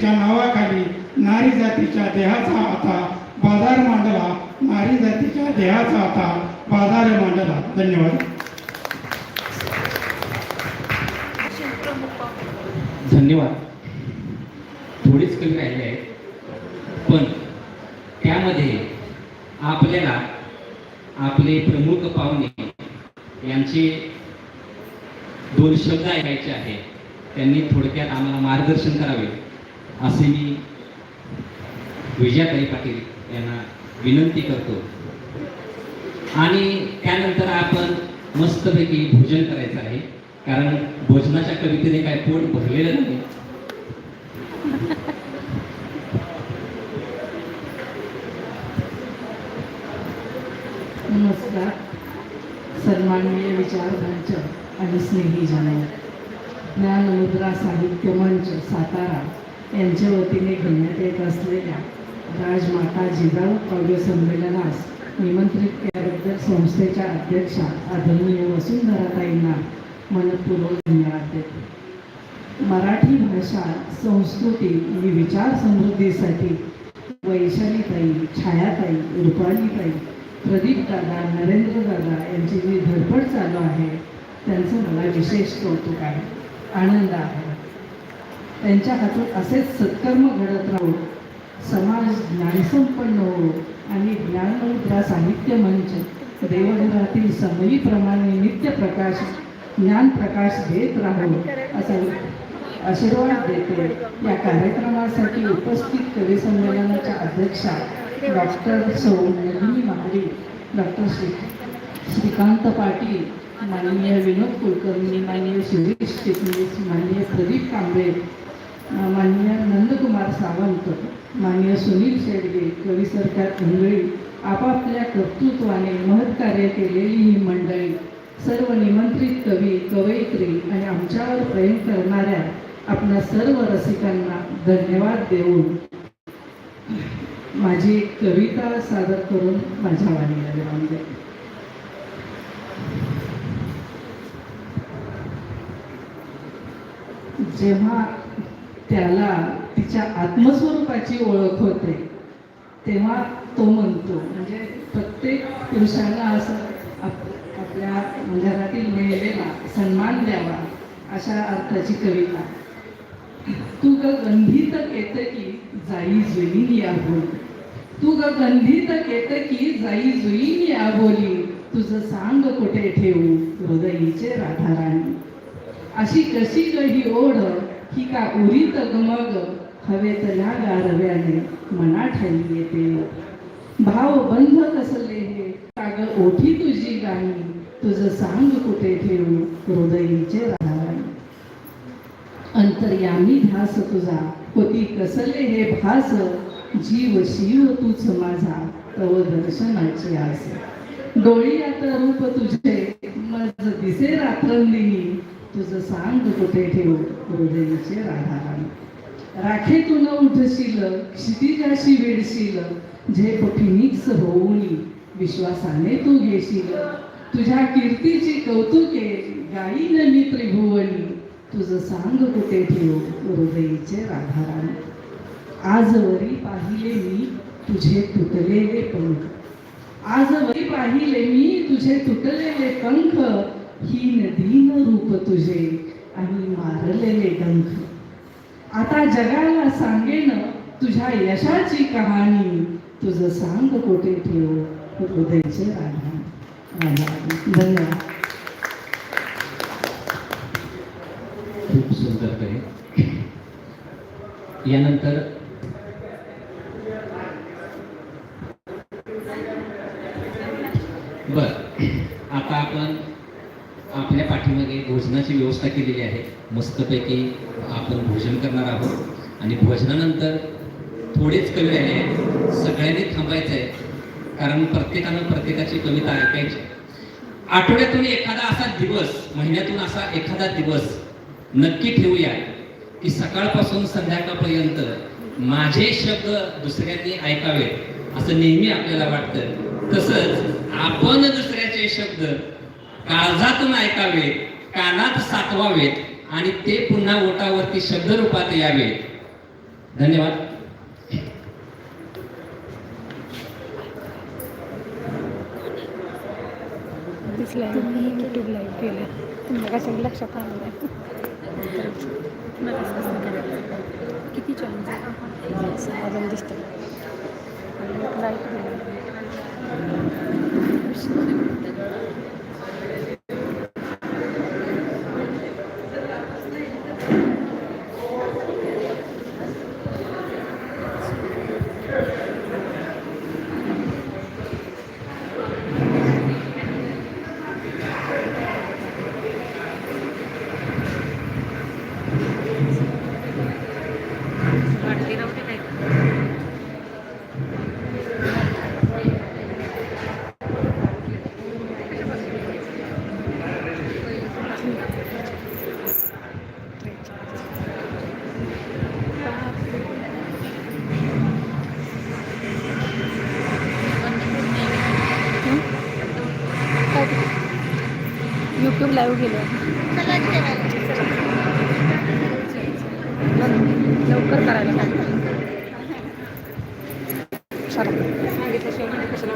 जातीच्या नावाखाली नारी जातीच्या देहाचा आता बाजार मांडला. नारी जातीच्या देहाचा आता बाजार मांडला. धन्यवाद. धन्यवाद. थोडीच कमी राहिले आहेत. पण त्यामध्ये आपल्याला आपले प्रमुख पाहुणे यांचे दोन शब्द ऐकायचे आहेत. त्यांनी थोडक्यात आम्हाला मार्गदर्शन करावे. असे मी विजयाताई पाटील यांना विनंती करतो. आणि त्यानंतर आपण मस्तपैकी भोजन करायचं आहे. कारण भोजनाच्या कवितेने काय पोट भरलेलं नाही. नमस्कार. सन्माननीय विचारमंच आणि स्नेही जन ज्ञानमुद्रा साहित्य मंच सातारा. यांच्या वतीने घेण्यात येत असलेल्या राजमाता जिजाऊ काव्य संमेलनास निमंत्रित केल्याबद्दल संस्थेच्या अध्यक्षा आदरणीय वसुंधराताईंना मनपूर्वक धन्यवाद देते. मराठी भाषा संस्कृती आणि विचार समृद्धीसाठी वैशालीताई छायाताई रुपालीताई प्रदीप दादा नरेंद्र दादा यांची जी धडपड चालू आहे त्यांचं मला विशेष कौतुक आहे. आनंद आहे. त्यांच्या हातात असेच सत्कर्म घडत राहू समाज ज्ञानसंपन्न हो आणि ज्ञानमुद्रा साहित्य मंच देवघरातील समयीप्रमाणे नित्य प्रकाश ज्ञान प्रकाश देत राहो असा आशीर्वाद देते. या कार्यक्रमासाठी उपस्थित कवी संमेलनाच्या अध्यक्षा डॉक्टर सौ नलिनी महाडी डॉक्टर श्री श्रीकांत पाटील माननीय विनोद कुलकर्णी माननीय सुरेश चिटणीस माननीय प्रदीप कांबळे माननीय नंदकुमार सावंत माननीय सुनील शेडगे कवी सरकार इंगळी आपापल्या कर्तृत्वाने महत्कार्य केलेली ही मंडळी सर्व निमंत्रित कवी कवयित्री आणि आमच्यावर प्रेम करणाऱ्या आपल्या सर्व रसिकांना धन्यवाद देऊन माझी एक कविता सादर करून माझ्या वाणीला विराम देते. जेव्हा त्याला तिच्या आत्मस्वरूपाची ओळख होते. तेव्हा तो म्हणतो म्हणजे प्रत्येक पुरुषाला असं आप आपल्या घरातील महिलेला सन्मान द्यावा अशा अर्थाची कविता. तू ग गंधीत केतकी जाई जुईन या बोली. तू ग गंधीत केतकी जाई जुईन या बोली. तुझं सांग कुठे ठेवू हृदयीचे राधाराणी. अशी कशी कही ओढ ही का उरीत गमग हवेतल्या गारव्याने मना ठाई येते. भाव बंध कसले हे? काग ओठी तुझी गाणी तुझं सांग कुठे ठेवू हृदयीचे राधाराणी अंतर्यामी ध्यास तुझा होती कसले हे भास? जीव शिव तूच माझा तव दर्शनाची आस. डोळी आता रूप तुझे मज दिसे रात्रंदिनी तुझं सांग कुठे ठेव हृदयीचे राधाराणी. राखेतून उठशील क्षितिजाशी वेडशील झेप फिनिक्स होऊन विश्वासाने तू घेशील. तुझ्या कीर्तीची कौतुके गाईन मी त्रिभुवनी. तुझं सांग कुठे ठेव हृदयीचे राधाराणी. आजवरी पाहिले मी तुझे तुटलेले पंख. आजवरी पाहिले मी तुझे तुटलेले पंख. ही नदी न रूप तुझे आणि मारलेले डंख. आता जगाला सांगेन तुझ्या यशाची कहाणी. तुझं सांग कोठे ठेव हृदयचे राधा धन्यवाद. खूप सुंदर यानंतर बर आता आपण आपल्या पाठीमागे भोजनाची व्यवस्था केलेली आहे. मस्तपैकी आपण भोजन करणार आहोत. आणि भोजनानंतर थोडेच कवी राहिले आहेत. सगळ्यांनी थांबायचं आहे. कारण प्रत्येकानं प्रत्येकाची कविता ऐकायची आठवड्यातून एखादा असा दिवस महिन्यातून असा एखादा दिवस नक्की ठेवूया की सकाळपासून संध्याकाळपर्यंत माझे शब्द दुसऱ्यांनी ऐकावेत असं नेहमी आपल्याला वाटतं. तसंच आपण दुसऱ्याचे शब्द काळजातून ऐकावेत कानात साठवावेत आणि ते पुन्हा ओटावरती शब्द रूपात यावेत. धन्यवाद. तीच लाईव्ह मी यूट्यूब लाईव्ह गेलं. लवकर करायला सांगितलं सांगितलं सांगितल्याशिवाय कशाला